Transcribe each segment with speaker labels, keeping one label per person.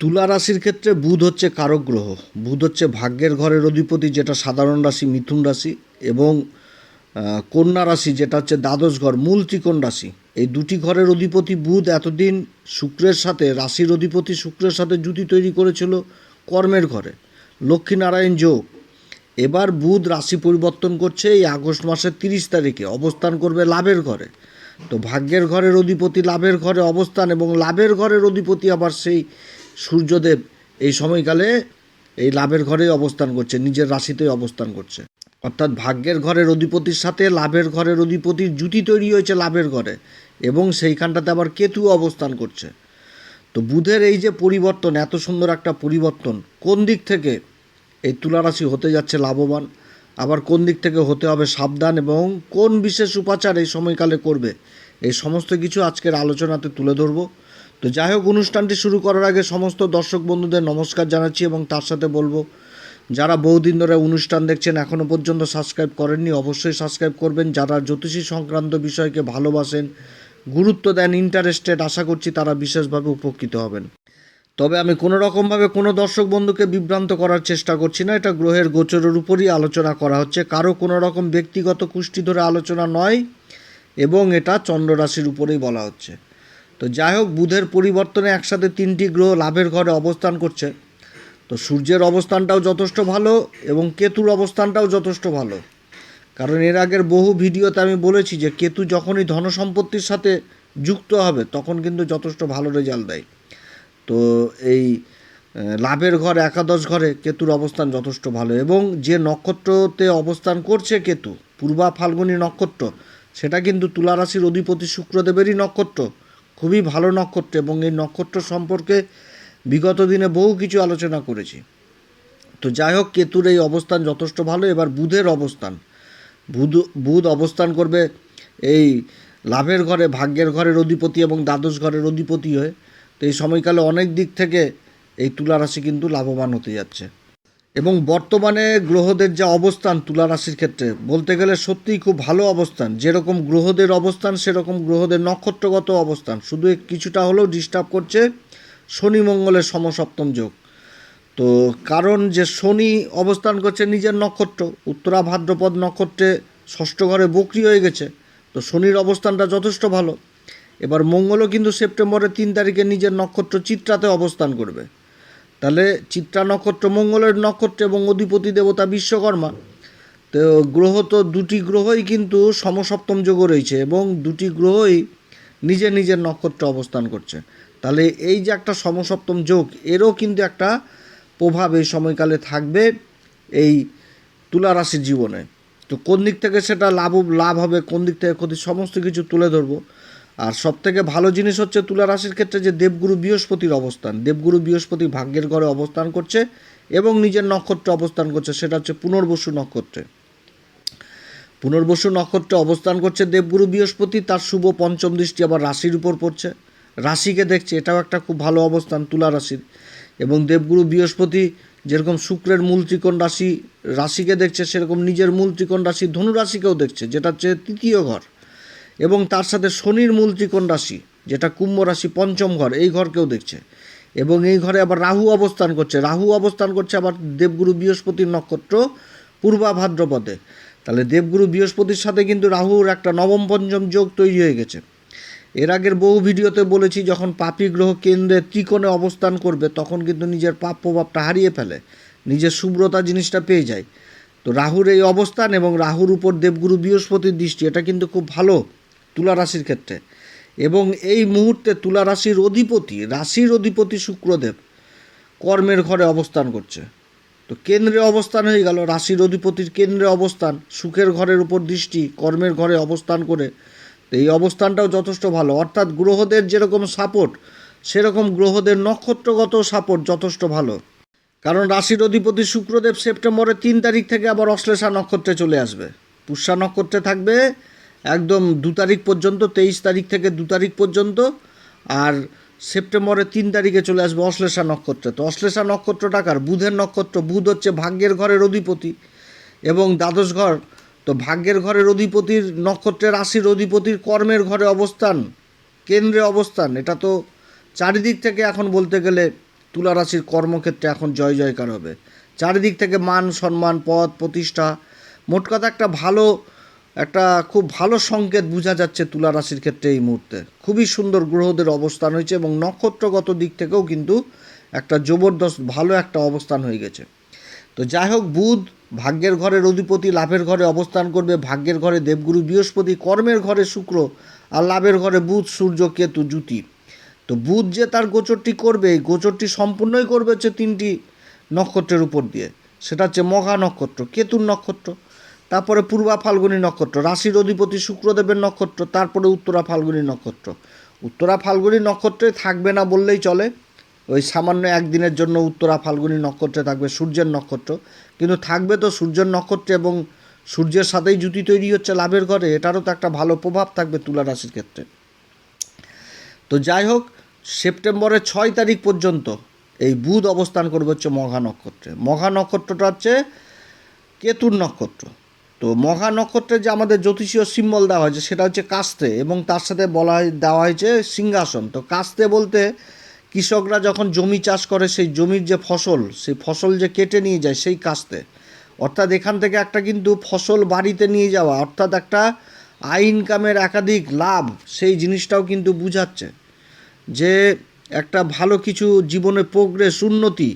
Speaker 1: তুলা রাশির ক্ষেত্রে বুধ হচ্ছে কারক গ্রহ। বুধ হচ্ছে ভাগ্যের ঘরের অধিপতি, যেটা সাধারণ রাশি, মিথুন রাশি এবং কন্যা রাশি, যেটা হচ্ছে দ্বাদশ ঘর, মূল ত্রিকোণ রাশি। এই দুটি ঘরের অধিপতি বুধ এতদিন শুক্রের সাথে, রাশির অধিপতি শুক্রের সাথে জুতি তৈরি করেছিল কর্মের ঘরে। লক্ষ্মীনারায়ণ যোগ। এবার বুধ রাশি পরিবর্তন করছে এই আগস্ট মাসের তিরিশ তারিখে, অবস্থান করবে লাভের ঘরে। তো ভাগ্যের ঘরের অধিপতি লাভের ঘরে অবস্থান এবং লাভের ঘরের অধিপতি আবার সেই সূর্যদেব এই সময়কালে এই লাভের ঘরেই অবস্থান করছে, নিজের রাশিতেই অবস্থান করছে। অর্থাৎ ভাগ্যের ঘরের অধিপতির সাথে লাভের ঘরের অধিপতির জুতি তৈরি হয়েছে লাভের ঘরে এবং সেইখানটাতে আবার কেতু অবস্থান করছে। তো বুধের এই যে পরিবর্তন, এত সুন্দর একটা পরিবর্তন, কোন দিক থেকে এই তুলারাশি হতে যাচ্ছে লাভবান? আবার কোন দিক থেকে হতে হবে সাবধান এবং কোন বিশেষ উপাচার এই সময়কালে করবে? এই সমস্ত কিছু আজকের আলোচনাতে তুলে ধরবো। তো যাই হোক, অনুষ্ঠানটি শুরু করার আগে সমস্ত দর্শক বন্ধুদের নমস্কার জানাচ্ছি এবং তার সাথে বলব, যারা বহুদিন ধরে অনুষ্ঠান দেখছেন এখনও পর্যন্ত সাবস্ক্রাইব করেননি, অবশ্যই সাবস্ক্রাইব করবেন। যারা জ্যোতিষী সংক্রান্ত বিষয়কে ভালোবাসেন, গুরুত্ব দেন ইন্টারেস্টেড আশা করছি তারা বিশেষভাবে উপকৃত হবেন। তবে আমি কোনো রকমভাবে কোনো দর্শক বন্ধুকে বিভ্রান্ত করার চেষ্টা করছি না, এটা গ্রহের গোচরের উপরই আলোচনা করা হচ্ছে। কারও কোনো রকম ব্যক্তিগত কুষ্টি ধরে আলোচনা নয় এবং এটা চন্দ্ররাশির উপরেই বলা হচ্ছে। তো যাই হোক, বুধের পরিবর্তনে একসাথে তিনটি গ্রহ লাভের ঘরে অবস্থান করছে। তো সূর্যের অবস্থানটাও যথেষ্ট ভালো এবং কেতুর অবস্থানটাও যথেষ্ট ভালো। কারণ এর আগের বহু ভিডিওতে আমি বলেছি যে, কেতু যখনই ধনসম্পত্তির সাথে যুক্ত হবে, তখন কিন্তু যথেষ্ট ভালো রেজাল্ট দেয়। তো এই লাভের ঘর, একাদশ ঘরে কেতুর অবস্থান যথেষ্ট ভালো এবং যে নক্ষত্রতে অবস্থান করছে কেতু, পূর্বা ফাল্গুনী নক্ষত্র, সেটা কিন্তু তুলা রাশির অধিপতি শুক্রদেবেরই নক্ষত্র। খুবই ভালো নক্ষত্র এবং এই নক্ষত্র সম্পর্কে বিগত দিনে বহু কিছু আলোচনা করেছি। তো যাই হোক, কেতুর এই অবস্থান যথেষ্ট ভালো। এবার বুধের অবস্থান। বুধ বুধ অবস্থান করবে এই লাভের ঘরে, ভাগ্যের ঘরের অধিপতি এবং দ্বাদশ ঘরের অধিপতি হয়ে। তো এই সময়কালে অনেক দিক থেকে এই তুলা রাশি কিন্তু লাভবান হতে যাচ্ছে। এবং বর্তমানে গ্রহদের যে অবস্থান তুলা রাশির ক্ষেত্রে, বলতে গেলে সত্যিই খুব ভালো অবস্থান। যেরকম গ্রহদের অবস্থান, সেরকম গ্রহদের নক্ষত্রগত অবস্থান। শুধু কিছুটা হলেও ডিস্টার্ব করছে শনি মঙ্গলের সমসপ্তম যোগ। তো কারণ যে শনি অবস্থান করছে নিজের নক্ষত্র, উত্তরা ভাদ্রপদ নক্ষত্রে ষষ্ঠ ঘরে বকরি হয়ে গেছে, তো শনির অবস্থানটা যথেষ্ট ভালো। এবার মঙ্গলও কিন্তু সেপ্টেম্বরের তিন তারিখে নিজের নক্ষত্র চিত্রাতে অবস্থান করবে। তাহলে চিত্রা নক্ষত্র, মঙ্গলের নক্ষত্র এবং অধিপতি দেবতা বিশ্বকর্মা। তো গ্রহ তো দুটি গ্রহই কিন্তু সমসপ্তম যোগও রয়েছে এবং দুটি গ্রহই নিজের নিজের নক্ষত্রে অবস্থান করছে। তাহলে এই যে একটা সমসপ্তম যোগ, এরও কিন্তু একটা প্রভাব এই সময়কালে থাকবে এই তুলা রাশির জীবনে। তো কোন দিক থেকে সেটা লাভ লাভ হবে, কোন দিক থেকে ক্ষতি, সমস্ত কিছু তুলে ধরবো। আর সব থেকে ভালো জিনিস হচ্ছে তুলা রাশির ক্ষেত্রে যে দেবগুরু বৃহস্পতির অবস্থান। দেবগুরু বৃহস্পতি ভাগ্যের ঘরে অবস্থান করছে এবং নিজের নক্ষত্রে অবস্থান করছে, সেটা হচ্ছে পুনর্বসু নক্ষত্রে। পুনর্বসু নক্ষত্রে অবস্থান করছে দেবগুরু বৃহস্পতি, তার শুভ পঞ্চম দৃষ্টি আবার রাশির উপর পড়ছে। রাশিকে দেখছে, এটাও একটা খুব ভালো অবস্থান তুলা রাশির। এবং দেবগুরু বৃহস্পতি যেরকম শুক্রের মূল ত্রিকোণ রাশি, রাশিকে দেখছে, সেরকম নিজের মূল ত্রিকোণ রাশি ধনু রাশিকেও দেখছে, যেটা হচ্ছে তৃতীয় ঘর। এবং তার সাথে শনির মূল ত্রিকোণ রাশি, যেটা কুম্ভ রাশি পঞ্চম ঘর, এই ঘরকেও দেখছে। এবং এই ঘরে আবার রাহু অবস্থান করছে। রাহু অবস্থান করছে আবার দেবগুরু বৃহস্পতির নক্ষত্র পূর্বা ভাদ্রপদে। তাহলে দেবগুরু বৃহস্পতির সাথে কিন্তু রাহুর একটা নবম পঞ্চম যোগ তৈরি হয়ে গেছে। এর আগের বহু ভিডিওতে বলেছি, যখন পাপী গ্রহ কেন্দ্রে ত্রিকোণে অবস্থান করবে, তখন কিন্তু নিজের পাপ প্রভাবটা হারিয়ে ফেলে, নিজের শুভ্রতা জিনিসটা পেয়ে যায়। তো রাহুর এই অবস্থান এবং রাহুর উপর দেবগুরু বৃহস্পতির দৃষ্টি, এটা কিন্তু খুব ভালো তুলা রাশির ক্ষেত্রে। এবং এই মুহূর্তে তুলা রাশির অধিপতি রাশির অধিপতি শুক্রদেব কর্মের ঘরে অবস্থান করছে। তো কেন্দ্রে অবস্থান হয়ে গেল, রাশির অধিপতির কেন্দ্রে অবস্থান, সুখের ঘরের উপর দৃষ্টি, কর্মের ঘরে অবস্থান করে। তো এই অবস্থানটাও যথেষ্ট ভালো। অর্থাৎ গ্রহদের যেরকম সাপোর্ট সেরকম গ্রহদের নক্ষত্রগত সাপোর্ট যথেষ্ট ভালো। কারণ রাশির অধিপতি শুক্রদেব সেপ্টেম্বরের তিন তারিখ থেকে আবার অশ্লেষা নক্ষত্রে চলে আসবে। পুষ্যা নক্ষত্রে থাকবে একদম দু তারিখ পর্যন্ত, তেইশ তারিখ থেকে দু তারিখ পর্যন্ত, আর সেপ্টেম্বরের তিন তারিখে চলে আসবে অশ্লেষা নক্ষত্রে। তো অশ্লেষা নক্ষত্রটা কার? বুধের নক্ষত্র। বুধ হচ্ছে ভাগ্যের ঘরের অধিপতি এবং দ্বাদশ ঘর। তো ভাগ্যের ঘরের অধিপতির নক্ষত্রের রাশির অধিপতির কর্মের ঘরে অবস্থান, কেন্দ্রে অবস্থান। এটা তো চারিদিক থেকে এখন বলতে গেলে তুলা রাশির কর্মক্ষেত্রে এখন জয় জয়কার হবে। চারিদিক থেকে মান, সম্মান, পদ, প্রতিষ্ঠা। মোট কথা একটা ভালো একটা খুব ভালো সংকেত বোঝা যাচ্ছে তুলা রাশির ক্ষেত্রে এই মুহূর্তে। খুবই সুন্দর গ্রহদের অবস্থান হয়েছে এবং নক্ষত্রগত দিক থেকেও কিন্তু একটা জবরদস্ত ভালো একটা অবস্থান হয়ে গেছে। তো যাই হোক, বুধ ভাগ্যের ঘরের অধিপতি, লাভের ঘরে অবস্থান করবে। ভাগ্যের ঘরে দেবগুরু, বৃহস্পতি, কর্মের ঘরে শুক্র আর লাভের ঘরে বুধ, সূর্য, কেতু, জ্যুতি। তো বুধ যে তার গোচরটি করবে, এই গোচরটি সম্পূর্ণই করবে হচ্ছে তিনটি নক্ষত্রের উপর দিয়ে। সেটা হচ্ছে মঘা নক্ষত্র, কেতুর নক্ষত্র। তারপরে পূর্বা ফাল্গুনী নক্ষত্র, রাশির অধিপতি শুক্রদেবের নক্ষত্র, তারপরে উত্তরা ফাল্গুনী নক্ষত্র। উত্তরা ফাল্গুনী নক্ষত্রে থাকবে না বললেই চলে। ওই সামান্য একদিনের জন্য উত্তরা ফাল্গুনী নক্ষত্রে থাকবে সূর্যের নক্ষত্র। কিন্তু থাকবে তো সূর্যের নক্ষত্রে এবং সূর্যের সাথেই জুতি তৈরি হচ্ছে লাভের ঘরে, এটারও তো একটা ভালো প্রভাব থাকবে তুলা রাশির ক্ষেত্রে। তো যাই হোক, সেপ্টেম্বরের ছয় তারিখ পর্যন্ত এই বুধ অবস্থান করবে হচ্ছে মঘা নক্ষত্রে। মঘা নক্ষত্রটা হচ্ছে কেতুর নক্ষত্র। তো মহা নক্ষত্রে যে আমাদের জ্যোতিষীয় সিম্বল দেওয়া হয়েছে, সেটা হচ্ছে কাস্তে এবং তার সাথে বলা দেওয়া হয়েছে সিংহাসন। তো কাস্তে বলতে কৃষকরা যখন জমি চাষ করে, সেই জমির যে ফসল, সেই ফসল যে কেটে নিয়ে যায়, সেই কাস্তে। অর্থাৎ এখান থেকে একটা কিন্তু ফসল বাড়িতে নিয়ে যাওয়া, অর্থাৎ একটা আই ইনকামের একাধিক লাভ, সেই জিনিসটাও কিন্তু বুঝাচ্ছে যে একটা ভালো কিছু জীবনে প্রোগ্রেস উন্নতি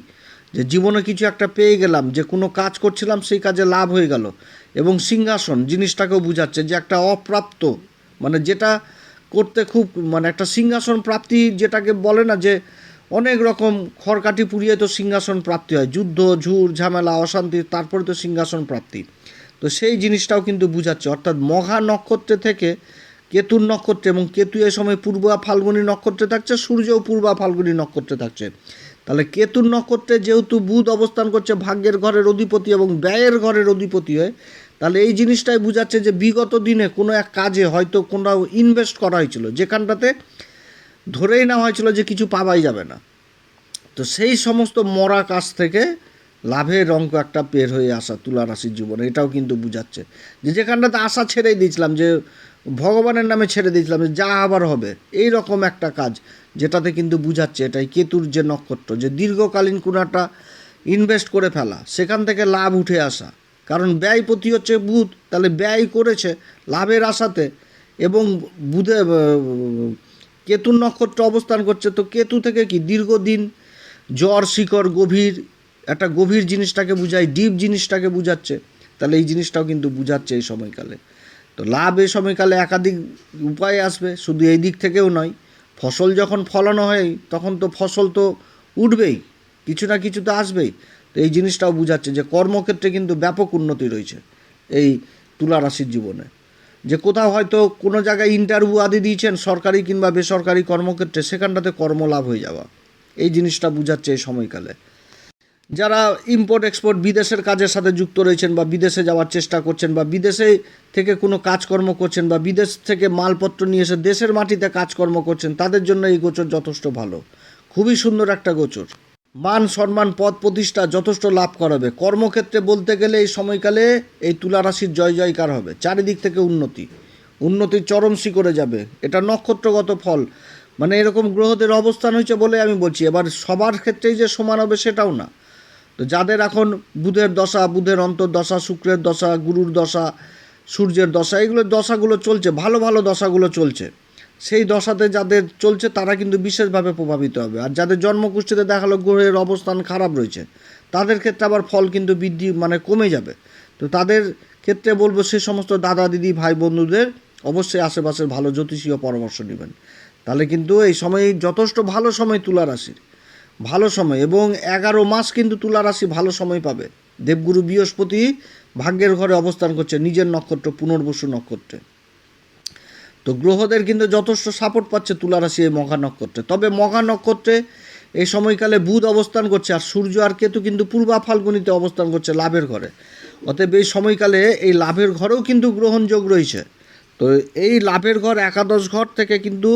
Speaker 1: যে জীবনে কিছু একটা পেয়ে গেলাম, যে কোনো কাজ করছিলাম, সেই কাজে লাভ হয়ে গেল। এবং সিংহাসন জিনিসটাকেও বুঝাচ্ছে যে একটা অপ্রাপ্ত মানে যেটা করতে খুব মানে একটা সিংহাসন প্রাপ্তি যেটাকে বলে না যে অনেক রকম খড়কাঠি পুড়িয়ে তো সিংহাসন প্রাপ্তি হয়। যুদ্ধ ঝুর ঝামেলা, অশান্তি, তারপরে তো সিংহাসন প্রাপ্তি। তো সেই জিনিসটাও কিন্তু বুঝাচ্ছে। অর্থাৎ মহা নক্ষত্রে থেকে কেতুর নক্ষত্রে এবং কেতু এ সময় পূর্বা ফাল্গুনী নক্ষত্রে থাকছে সূর্যও পূর্বা ফাল্গুনী নক্ষত্রে থাকছে। তাহলে কেতুর নক্ষত্রে যেহেতু বুধ অবস্থান করছে ভাগ্যের ঘরের অধিপতি এবং ব্যয়ের ঘরের অধিপতি হয়, তাহলে এই জিনিসটাই বোঝাচ্ছে যে বিগত দিনে কোনো এক কাজে হয়তো কোনো ইনভেস্ট করা হয়েছিল। যেখানটাতে ধরেই নেওয়া হয়েছিল যে কিছু পাওয়াই যাবে না। তো সেই সমস্ত মরা কাজ থেকে লাভের অঙ্ক একটা পের হয়ে আসা তুলা রাশির জীবনে, এটাও কিন্তু বুঝাচ্ছে। যে যেখানটাতে আশা ছেড়েই দিয়েছিলাম যে ভগবানের নামে ছেড়ে দিয়েছিলাম যে আবার হবে। এই রকম একটা কাজ যেটাতে কিন্তু বুঝাচ্ছে এটাই কেতুর যে নক্ষত্র, যে দীর্ঘকালীন কোনো একটা ইনভেস্ট করে ফেলা, সেখান থেকে লাভ উঠে আসা। কারণ ব্যয় প্রতি হচ্ছে বুধ, তাহলে ব্যয় করেছে লাভের আশাতে এবং বুধে কেতুর নক্ষত্র অবস্থান করছে। তো কেতু থেকে কি দীর্ঘদিন জ্বর, শিকড়, গভীর, একটা গভীর জিনিসটাকে বুঝায়, ডিপ জিনিসটাকে বুঝাচ্ছে। তাহলে এই জিনিসটাও কিন্তু বুঝাচ্ছে এই সময়কালে। তো লাভ এ সময়কালে একাধিক উপায়ে আসবে, শুধু এই দিক থেকেও নয়। ফসল যখন ফলানো হয়, তখন তো ফসল তো উঠবেই, কিছু না কিছু তো আসবেই। তো এই জিনিসটাও বুঝাচ্ছে যে কর্মক্ষেত্রে কিন্তু ব্যাপক উন্নতি রয়েছে এই তুলা রাশির জীবনে। যে কোথাও হয়তো কোনো জায়গায় ইন্টারভিউ আদি দিয়েছেন, সরকারি কিংবা বেসরকারি কর্মক্ষেত্রে, সেখানটাতে কর্মলাভ হয়ে যাওয়া। এই জিনিসটা বুঝাচ্ছে এই সময়কালে। যারা ইম্পোর্ট এক্সপোর্ট বিদেশের কাজের সাথে যুক্ত রয়েছেন বা বিদেশে যাওয়ার চেষ্টা করছেন বা বিদেশে থেকে কোনো কাজকর্ম করছেন বা বিদেশ থেকে মালপত্র নিয়ে এসে দেশের মাটিতে কাজকর্ম করছেন, তাদের জন্য এই গোচর যথেষ্ট ভালো। খুবই সুন্দর একটা গোচর। মান, সম্মান, পদ প্রতিষ্ঠা যথেষ্ট লাভ করাবে। কর্মক্ষেত্রে বলতে গেলে এই সময়কালে এই তুলা রাশির জয় জয়কার হবে, চারিদিক থেকে উন্নতি। উন্নতির চরম শিখরে যাবে। এটা নক্ষত্রগত ফল। মানে এরকম গ্রহদের অবস্থান হয়েছে বলে আমি বলছি। এবার সবার ক্ষেত্রেই যে সমান হবে সেটাও না। তো যাদের এখন বুধের দশা, বুধের অন্তর্দশা শুক্রের দশা, গুরুর দশা, সূর্যের দশা, এগুলো দশাগুলো চলছে, ভালো ভালো দশাগুলো চলছে। সেই দশাতে যাদের চলছে, তারা কিন্তু বিশেষভাবে প্রভাবিত হবে। আর যাদের জন্মকুষ্ঠিতে দেখাল গ্রহের অবস্থান খারাপ রয়েছে, তাদের ক্ষেত্রে আবার ফল কিন্তু বৃদ্ধি মানে কমে যাবে। তো তাদের ক্ষেত্রে বলব সে সমস্ত দাদা, দিদি, ভাই, বন্ধুদের অবশ্যই আশেপাশের ভালো জ্যোতিষীয় পরামর্শ নেবেন। তাহলে কিন্তু এই সময়, যথেষ্ট ভালো সময় তুলা রাশির। ভালো সময় এবং এগারো মাস কিন্তু তুলা রাশি ভালো সময় পাবে। দেবগুরু বৃহস্পতি ভাগ্যের ঘরে অবস্থান করছে, নিজের নক্ষত্র পুনর্বসু নক্ষত্রে। তো গ্রহদের কিন্তু যথেষ্ট সাপোর্ট পাচ্ছে তুলা রাশি এই মঘা নক্ষত্রে। তবে মঘা নক্ষত্রে এই সময়কালে বুধ অবস্থান করছে আর সূর্য আর কেতু কিন্তু পূর্বা ফাল্গুনিতে অবস্থান করছে লাভের ঘরে। অতএব এই সময়কালে এই লাভের ঘরেও কিন্তু গ্রহণযোগ রয়েছে। তো এই লাভের ঘর একাদশ ঘর থেকে কিন্তু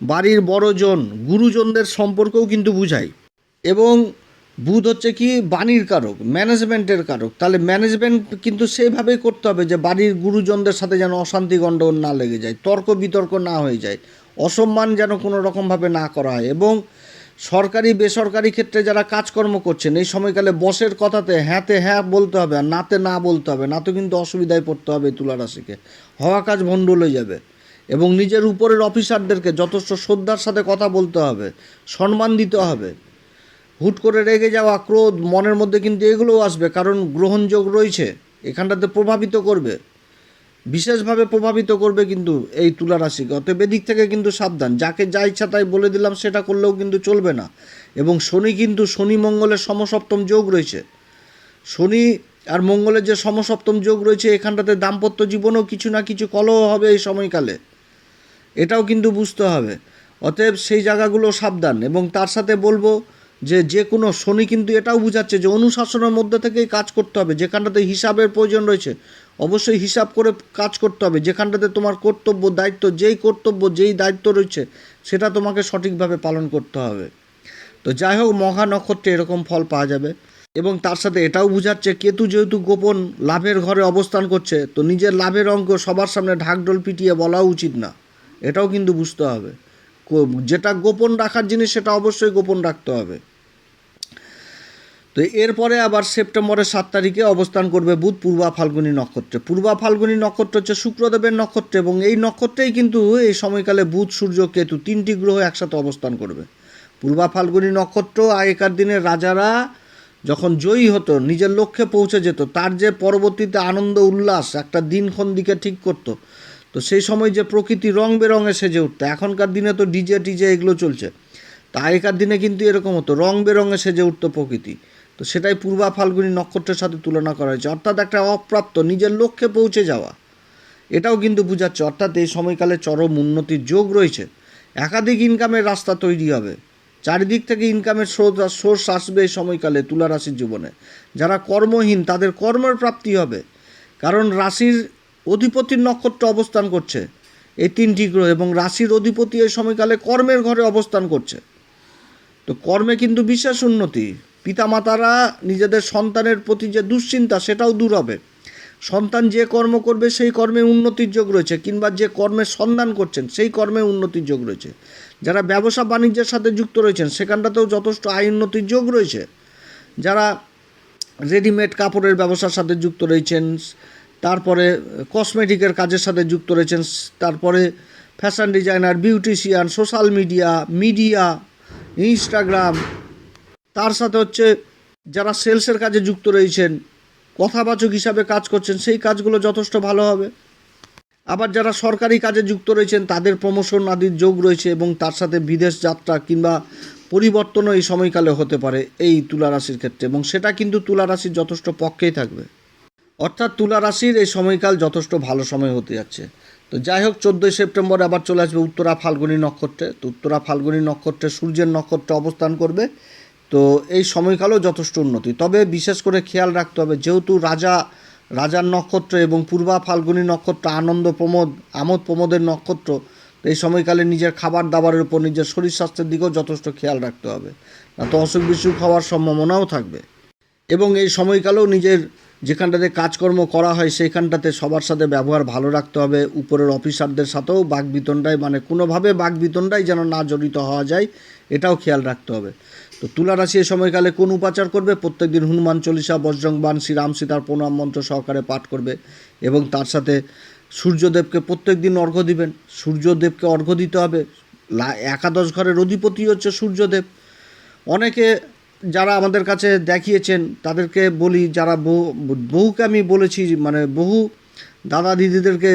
Speaker 1: বাড়ির বড়জন, গুরুজনদের সম্পর্কও কিন্তু বুঝায় এবং বুধ হচ্ছে কি? বাণীর কারক, ম্যানেজমেন্টের কারক। তাহলে ম্যানেজমেন্ট কিন্তু সেইভাবেই করতে হবে যে বাড়ির গুরুজনদের সাথে যেন অশান্তি গণ্ডগোল না লেগে যায়, তর্ক বিতর্ক না হয়ে যায়, অসম্মান যেন কোনো রকমভাবে না করা হয়। এবং সরকারি, বেসরকারি ক্ষেত্রে যারা কাজকর্ম করছেন, এই সময়কালে বসের কথাতে হ্যাঁতে হ্যাঁ বলতে হবে আর নাতে না বলতে হবে। না তো কিন্তু অসুবিধায় পড়তে হবে এই তুলা রাশিকে। হওয়া কাজ ভণ্ডুল হয়ে যাবে। এবং নিজের উপরের অফিসারদেরকে যথেষ্ট শ্রদ্ধার সাথে কথা বলতে হবে, সম্মান দিতে হবে। হুট করে রেগে যাওয়া, ক্রোধ, মনের মধ্যে কিন্তু এগুলোও আসবে, কারণ গ্রহণযোগ রয়েছে, এখানটাতে প্রভাবিত করবে। বিশেষভাবে প্রভাবিত করবে কিন্তু এই তুলা রাশিকে, অতএব এদিক থেকে কিন্তু সাবধান, যাকে যা ইচ্ছা তাই বলে দিলাম, সেটা করলেও কিন্তু চলবে না। এবং শনি কিন্তু, শনি মঙ্গলের সমসপ্তম যোগ রয়েছে। শনি আর মঙ্গলের যে সমসপ্তম যোগ রয়েছে, এখানটাতে দাম্পত্য জীবনেও কিছু না কিছু কলহ হবে এই সময়কালে। এটাও কিন্তু বুঝতে হবে। অতএব সেই জায়গাগুলো সাবধান এবং তার সাথে বলব যে যে কোনো শনি কিন্তু এটাও বুঝাচ্ছে যে অনুশাসনের মধ্যে থেকেই কাজ করতে হবে। যেখানটাতে হিসাবের প্রয়োজন রয়েছে, অবশ্যই হিসাব করে কাজ করতে হবে। যেখানটাতে তোমার কর্তব্য, দায়িত্ব, যেই কর্তব্য, যেই দায়িত্ব রয়েছে, সেটা তোমাকে সঠিকভাবে পালন করতে হবে। তো যাই হোক, মহা নক্ষত্রে এরকম ফল পাওয়া যাবে এবং তার সাথে এটাও বুঝাচ্ছে, কেতু যেহেতু গোপন লাভের ঘরে অবস্থান করছে, তো নিজের লাভের অঙ্ক সবার সামনে ঢাকঢোল পিটিয়ে বলা উচিত না। এটাও কিন্তু বুঝতে হবে। যেটা গোপন রাখার জিনিস, সেটা অবশ্যই গোপন রাখতে হবে। তো এরপরে আবার সেপ্টেম্বরের সাত তারিখে অবস্থান করবে বুধ, পূর্বা, ফাল্গুনী নক্ষত্রে। পূর্বা, ফাল্গুনী নক্ষত্র হচ্ছে শুক্রদেবের নক্ষত্র এবং এই নক্ষত্রেই কিন্তু এই সময়কালে বুধ, সূর্য, কেতু তিনটি গ্রহ একসাথে অবস্থান করবে। পূর্বা, ফাল্গুনী নক্ষত্র আগেকার দিনের রাজারা যখন জয়ী হতো, নিজের লক্ষ্যে পৌঁছে যেত, তার যে পরবর্তীতে আনন্দ, উল্লাস একটা দিনক্ষণ দিকে ঠিক করতো তো সেই সময় যে প্রকৃতি রং বেরঙে সেজে উঠতো, এখনকার দিনে তো ডিজে, টিজে এগুলো চলছে। তা আগেকার দিনে কিন্তু এরকম হতো, রং বেরঙে সেজে উঠতো প্রকৃতি। তো সেটাই পূর্বা ফাল্গুনী নক্ষত্রের সাথে তুলনা করা হয়েছে। অর্থাৎ একটা অপ্রাপ্ত, নিজের লক্ষ্যে পৌঁছে যাওয়া। এটাও কিন্তু বোঝাচ্ছে, অর্থাৎ এই সময়কালে চরম উন্নতির যোগ রয়েছে। একাধিক ইনকামের রাস্তা তৈরি হবে। চারিদিক থেকে ইনকামের স্রোত, সোর্স আসবে এই সময়কালে তুলা রাশির জীবনে। যারা কর্মহীন, তাদের কর্মের প্রাপ্তি হবে। কারণ রাশির অধিপতির নক্ষত্র অবস্থান করছে। এই তিনটি গ্রহ এবং রাশির অধিপতি এই সময়কালে কর্মের ঘরে অবস্থান করছে। তো কর্মে কিন্তু বিশেষ উন্নতি। পিতামাতারা নিজেদের সন্তানের প্রতি যে দুশ্চিন্তা, সেটাও দূর হবে। সন্তান যে কর্ম করবে, সেই কর্মে উন্নতির যোগ রয়েছে, কিংবা যে কর্মের সন্ধান করছেন, সেই কর্মে উন্নতির যোগ রয়েছে। যারা ব্যবসা বাণিজ্যের সাথে যুক্ত রয়েছেন, সেখানটাতেও যথেষ্ট আয় উন্নতির যোগ রয়েছে। যারা রেডিমেড কাপড়ের ব্যবসার সাথে যুক্ত রয়েছেন তারপরে কসমেটিকের কাজের সাথে যুক্ত রয়েছেন তারপরে fashion designer beautician social media media Instagram তার সাথে হচ্ছে যারা সেলসের কাজে যুক্ত রয়েছেন, কথাবাচক হিসাবে কাজ করছেন, সেই কাজগুলো যথেষ্ট ভালো হবে। আবার যারা সরকারি কাজে যুক্ত রয়েছেন, তাদের প্রমোশন আদির যোগ রয়েছে এবং তার সাথে বিদেশ যাত্রা কিংবা পরিবর্তনও এই সময়কালে হতে পারে এই তুলা রাশির ক্ষেত্রে এবং সেটা কিন্তু তুলা রাশির যথেষ্ট পক্ষেই থাকবে। অর্থাৎ তুলা রাশির এই সময়কাল যথেষ্ট ভালো সময় হতে যাচ্ছে। তো যাই হোক, চোদ্দোই সেপ্টেম্বর আবার চলে আসবে উত্তরা ফাল্গুনী নক্ষত্রে। তো উত্তরা ফাল্গুনী নক্ষত্রে সূর্যের নক্ষত্রে অবস্থান করবে। তো এই সময়কালও যথেষ্ট উন্নতি। তবে বিশেষ করে খেয়াল রাখতে হবে, যেহেতু রাজা, রাজার নক্ষত্র এবং পূর্বা ফাল্গুনী নক্ষত্র আনন্দ প্রমোদ, আমোদ প্রমোদের নক্ষত্র এই সময়কালে নিজের খাবার দাবারের উপর নিজের শরীর স্বাস্থ্যের দিকেও যথেষ্ট খেয়াল রাখতে হবে। না তো অসুখ বিসুখ হওয়ার সম্ভাবনাও থাকবে। এবং এই সময়কালেও নিজের যেখানটাতে কাজকর্ম করা হয়, সেইখানটাতে সবার সাথে ব্যবহার ভালো রাখতে হবে। উপরের অফিসারদের সাথেও বাগবিতণ্ডায় মানে কোনোভাবে বাগবিতণ্ডায় যেন না জড়িত হওয়া যায়, এটাও খেয়াল রাখতে হবে। তো তুলা রাশি এই সময়কালে কোন উপাচার করবে? প্রত্যেকদিন হনুমান চল্লিশা বজরং বান শ্রীরাম সীতার প্রণাম মন্ত্র সহকারে পাঠ করবে এবং তার সাথে সূর্যদেবকে প্রত্যেক দিন অর্ঘ্য দিবেন। সূর্যদেবকে অর্ঘ্য দিতে হবে। একাদশ ঘরের অধিপতি হচ্ছে সূর্যদেব। অনেকে যারা আমাদের কাছে দেখিয়েছেন, তাদেরকে বলি, যারা বহু বহুকে আমি বলেছি মানে বহু দাদা দিদিদেরকে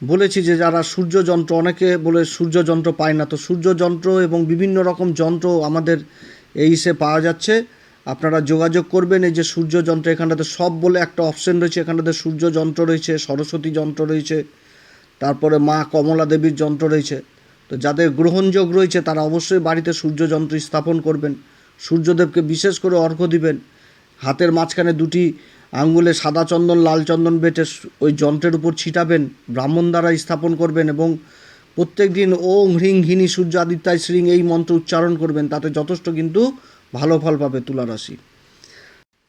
Speaker 1: বলেছি যে যারা সূর্য যন্ত্র, অনেকে বলে সূর্য যন্ত্র পায় না। তো সূর্য যন্ত্র এবং বিভিন্ন রকম যন্ত্র আমাদের এই সে পাওয়া যাচ্ছে। আপনারা যোগাযোগ করবেন, এই যে সূর্য যন্ত্র এখানটাতে সব বলে একটা অপশন রয়েছে। এখানটাতে সূর্য যন্ত্র রয়েছে, সরস্বতী যন্ত্র রয়েছে, তারপরে মা কমলা দেবীর যন্ত্র রয়েছে। তো যাদের গ্রহণযোগ রয়েছে, তারা অবশ্যই বাড়িতে সূর্য যন্ত্র স্থাপন করবেন। সূর্যদেবকে বিশেষ করে অর্ঘ্য দিবেন। হাতের মাঝখানে দুটি আঙ্গুলে সাদা চন্দন, লাল চন্দন বেটে ওই যন্ত্রের উপর ছিটাবেন, ব্রাহ্মণ দ্বারা স্থাপন করবেন এবং প্রত্যেক দিন ওং হ্রিং হিনি সূর্য আদিত্যায় শ্রিং এই মন্ত্র উচ্চারণ করবেন, তাতে যথেষ্ট কিন্তু ভালো ফল পাবে তুলা রাশি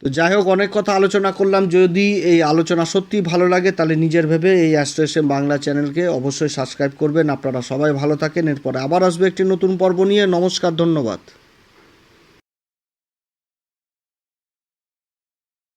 Speaker 1: তো যাই হোক, অনেক কথা আলোচনা করলাম। যদি এই আলোচনা সত্যি ভালো লাগে, তাহলে নিজের ভেবে এই অ্যাস্ট্রেসএম বাংলা চ্যানেলকে অবশ্যই সাবস্ক্রাইব করবেন। আপনারা সবাই ভালো থাকেন। এরপরে আবার আসবে একটি নতুন পর্ব নিয়ে। নমস্কার, ধন্যবাদ।